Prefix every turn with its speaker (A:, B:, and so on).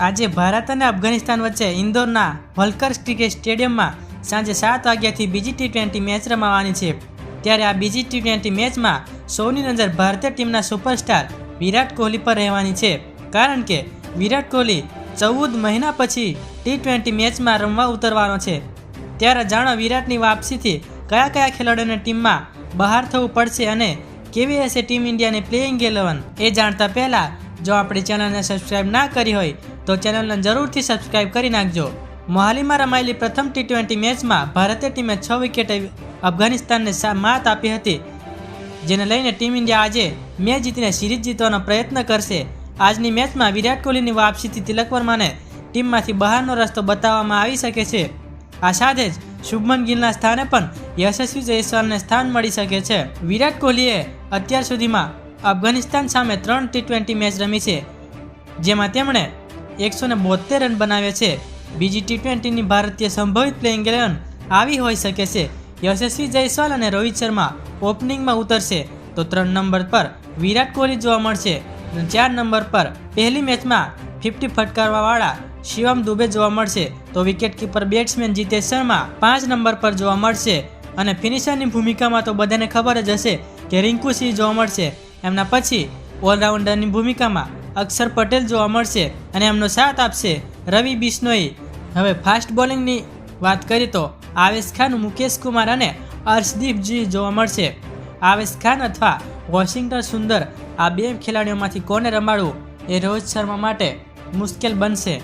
A: આજે ભારત અને અફઘાનિસ્તાન વચ્ચે ઇન્દોરના વલકર ક્રિકેટ સ્ટેડિયમમાં સાંજે સાત વાગ્યાથી બીજી ટી ટ્વેન્ટી મેચ રમાવાની છે. ત્યારે આ બીજી ટી ટ્વેન્ટી મેચમાં સૌની નજર ભારતીય ટીમના સુપરસ્ટાર વિરાટ કોહલી પર રહેવાની છે. કારણ કે વિરાટ કોહલી ચૌદ મહિના પછી ટી ટ્વેન્ટી મેચમાં રમવા ઉતરવાનો છે. ત્યારે જાણો વિરાટની વાપસીથી કયા કયા ખેલાડીઓને ટીમમાં બહાર થવું પડશે અને કેવી હશે ટીમ ઇન્ડિયાની પ્લેઇંગ ઇલેવન એ જાણતા પહેલાં જો આપણી ચેનલને સબસ્ક્રાઇબ ના કરી હોય, તો ચેનલને જરૂરથી સબસ્ક્રાઇબ કરી નાખજો. મોહાલીમાં રમાયેલી પ્રથમ ટી ટ્વેન્ટી મેચમાં ભારતીય ટીમે છ વિકેટે અફઘાનિસ્તાનને માત આપી હતી. જેને લઈને ટીમ ઇન્ડિયા આજે મેચ જીતીને સિરીઝ જીતવાનો પ્રયત્ન કરશે. આજની મેચમાં વિરાટ કોહલીની વાપસીથી તિલક વર્માને ટીમમાંથી બહારનો રસ્તો બતાવવામાં આવી શકે છે. આ સાથે જ શુભમન ગિલના સ્થાને પણ યશસ્વી જયસ્વાલને સ્થાન મળી શકે છે. વિરાટ કોહલીએ અત્યાર સુધીમાં અફઘાનિસ્તાન સામે ત્રણ ટી ટ્વેન્ટી મેચ રમી છે, જેમાં તેમણે એકસો ને બોતેર રન બનાવ્યા છે. બીજી ટી ટ્વેન્ટીની ભારતીય સંભવિત પ્લેઇંગ ઇલેવન આવી હોઈ શકે છે. યશસ્વી જયસ્વાલ અને રોહિત શર્મા ઓપનિંગમાં ઉતરશે, તો ત્રણ નંબર પર વિરાટ કોહલી જોવા મળશે ચાર નંબર પર પહેલી મેચમાં ફિફ્ટી ફટકારવાવાળા શિવમ દુબે જોવા મળશે, તો વિકેટકીપર બેટ્સમેન જીતેશ શર્મા પાંચ નંબર પર જોવા મળશે. અને ફિનિશરની ભૂમિકામાં તો બધાને ખબર જ હશે કે રિંકુ સિંહ જોવા મળશે. એમના પછી ઓલરાઉન્ડરની ભૂમિકામાં અક્ષર પટેલ જોવા મળશે અને એમનો સાથ આપશે રવિ બિશ્નોઈ. હવે ફાસ્ટ બોલિંગની વાત કરીએ તો આવેશ ખાન, મુકેશ કુમાર અને અર્શદીપજી જોવા મળશે. આવેશ ખાન અથવા વોશિંગ્ટન સુંદર આ બે ખેલાડીઓમાંથી કોને રમાડવું એ રોહિત શર્મા માટે મુશ્કેલ બનશે.